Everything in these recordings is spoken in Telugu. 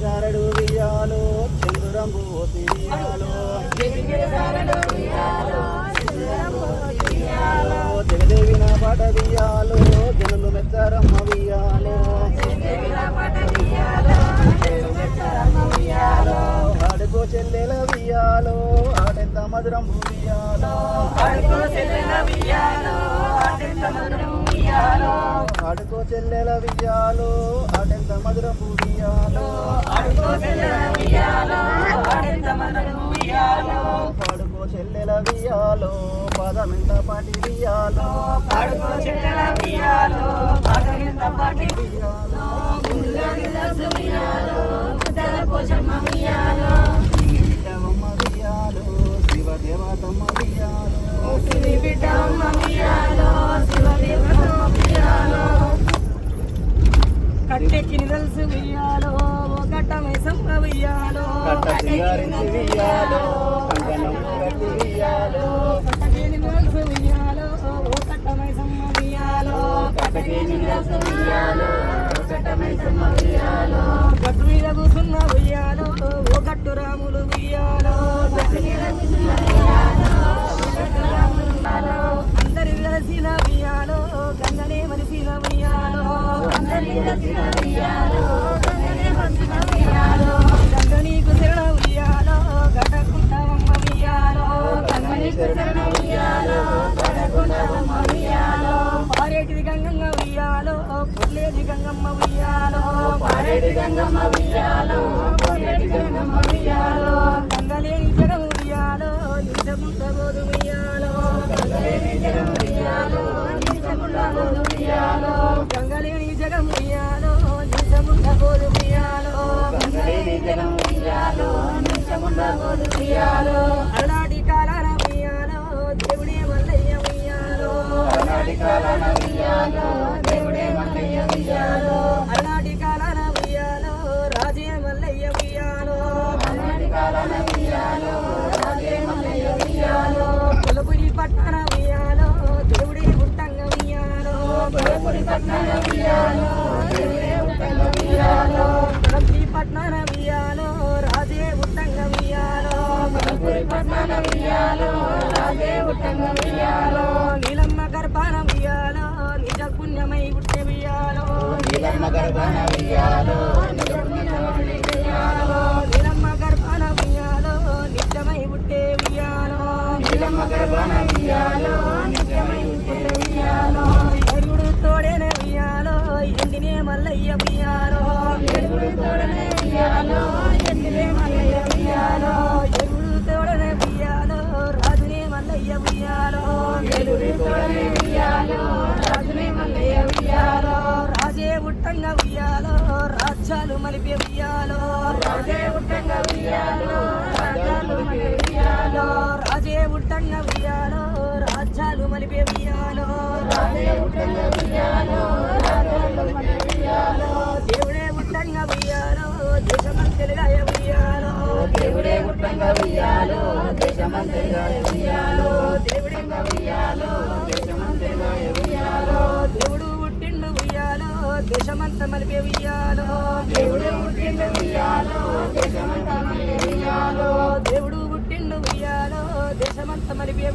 సారడు వియాలో చంద్రుడంబు తిరియాలో జగదేవి నా పాట వియాలో జనులు మెచ్చారమ్మ వియాలో ఆడుకో చెల్లెల వియాలో ఆటెంత మధురం వియాలో ఆడుకో చెల్లెల వియాలో ఆటెంత మధురం వియాలో పాడుకో చెల్లెల వియాలో పదమెంత పాటి వియాలో పాడుకో చెల్లెల వియాలో పదమెంత గట్ట వెయ్యాలో వియాలో గట్టు మీద కూసున్న వెయ్యాలో ఓ గట్టు రాములు అందరి వెలసిన వెయ్యాలో గంగనే శరణ వెయ్యాలో గడ్డకుంటావమ్మ వెయ్యాలో పారేటిది గంగమ్మ వెయ్యాలో పాడేటి గంగమ్మ ఉయ్యాలో పాడేటి గంగమ్మ ఉయ్యాలో పాడేటి గంగమ్మ ఉయ్యాలో గంగలేని జగం ఉయ్యాలో నిజముంట గోదు ఉయ్యాలో గంగలేని జగం ఉయ్యాలో నిజముండ గోదు ఉయ్యాలో గంగలేని జగం ఉయ్యాలో నిజముంట గోదు ఉయ్యాలో గంగలేని జగం ఉయ్యాలో నిజముండ గోదు ఉయ్యాలో అలనాటి కాలాన ఉయ్యాలో దేవుడే మల్లయ్య ఉయ్యాలో అలనాటి కాలాన ఉయ్యాలో దేవుడే నీలమ్మ గర్భాన వియ్యాలో నీలమ్మ గర్భాన వెయ్యాలో నిజమై పుట్టే వెయ్యాలో నీలమ్మ గర్భాన వియ్యాలో నిజమై ఉంటే వియ్యాలో ఎరుగుడు తోడేనే వెయ్యాలో ఎండినే మల్లయ్య వెయ్యాలో ఎరుగుడు తోడనే మల్లయ్య ఎరుగుడు తోడనే వెయ్యాలో రాజునే మల్లయ్య వెయ్యాలో ఎరుగుడు తోడనే రాజునే మల్లయ్య ఉట్టంగా ఉయ్యాలో రాజ్యాలు మలిపే ఉయ్యాలో రాజే ఉట్టంగా ఉయ్యాలో రాజాలు మల్లె వియ్యాలో రాజే ఉట్టంగా ఉయ్యాలో రాజ్యాలు మలిపే ఉయ్యాలో రాజే ఉట్టంగా వియ్యాలో రాజాలు మల్లె వియ్యాలో దేవుడే ఉట్టంగా ఉయ్యాలో దేశమంతలుగా ఉయ్యాలో దేవుడే ఉట్టంగా ఉయ్యాలో దేశమంతలుగా ఉయ్యాలో దేవుడే ఉయ్యాలో దేశమంతగా వియ్యాలో దేవుడు పుట్టిండు వెయ్యాలో దేశమంతా మలిపే వెయ్యాలో దేవుడు పుట్టిండు వియ్యాలో దేశమంతా మలిపే వియ్యాలో దేవుడు పుట్టిండు వెయ్యాలో దేశమంత మలిపే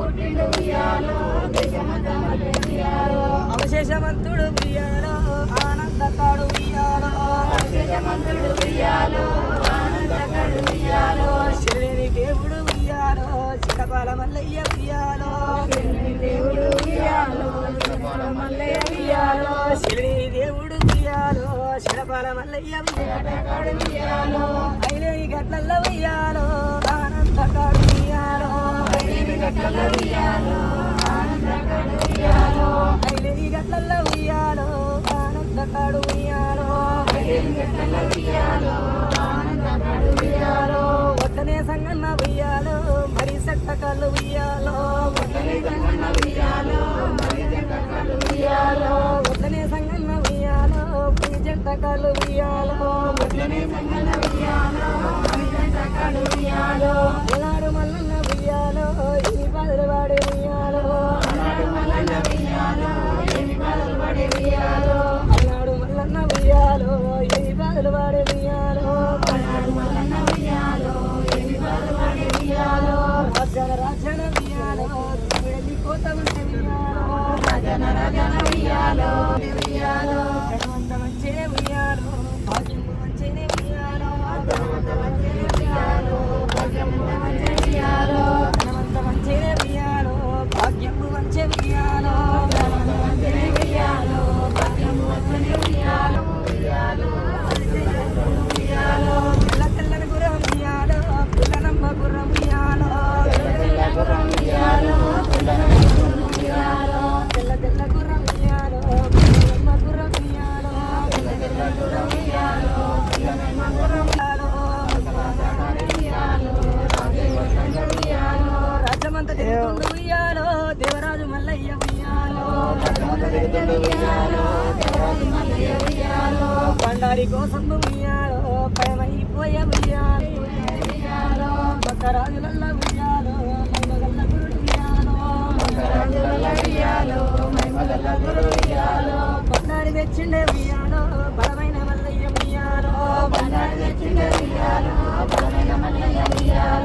పుట్టిండు వియ్యాలో దేశమంతా మల్లె వియ్యాలో అవశేషమంతుడు చిరపాల మల్లయ్య చిరటకాడు వియ్యాలో ఐలేని గట్లల్ల వెయ్యాలో ఆనందకాడు వెయ్యాలో ఆనందకడు వియ్యాలో ఐలేని గట్లల్ల వెయ్యాలో ఆనందకాడు వెయ్యాలో చకలు ఉయ్యాలో. ఎలాడు మల్లన్న ఉయ్యాలో ఎన్ని పాదలు వాడే ఉయ్యాలో. అన్నాడు మల్లన్న ఉయ్యాలో ఎన్ని పాదలు వాడే ఉయ్యాలో. రాజన రాజన ఉయ్యాలో వెళ్ళి కోత ఉంటే ఉయ్యాలో. రాజన రాజన ఉయ్యాలో ఉయ్యాలో. ఒకరి కోసం ఉయ్యాలో పయమైపోయే ఉయ్యాలో కొత్త రాజులల్ల ఉయ్యాలో. బలమైన మల్లయ్య ఉయ్యాలో. పొన్నారి తెచ్చిండే ఉయ్యాలో బలమైన మల్లయ్య ఉయ్యాలో.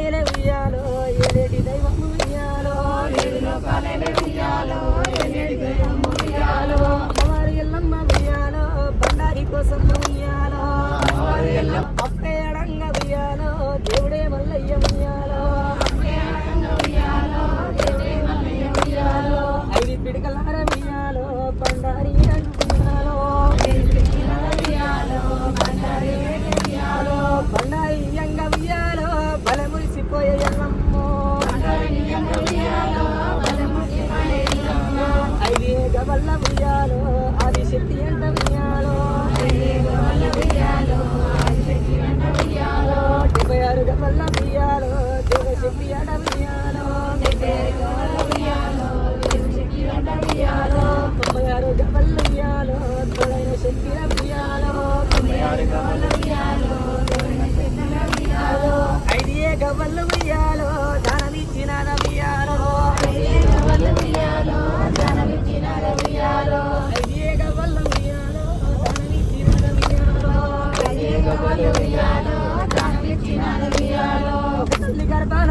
లోకాలేలే ఉయ్యాలో ఏలేటి దైవము ఉయ్యాలో ఏడు లోకాలేలే ఉయ్యాలో ఏలేటి దైవము ఉయ్యాలో. అమ్మవారి ఎల్లమ్మ ఉయ్యాలో బండారి కోసం ఉయ్యాలో. అమ్మవారి ఎల్లమ్మ ఐదియే గవ్వలు ఉయ్యాలో ధనమిచ్చిన రవియాలో ఐదియే గవ్వలు ఉయ్యాలో ధనమిచ్చిన రవియాలో ఐదియే గవ్వలు ఉయ్యాలో ధనమిచ్చిన రవియాలో ఐదియే గవ్వలు ఉయ్యాలో ధనమిచ్చిన రవియాలో తల్లి గర్భాల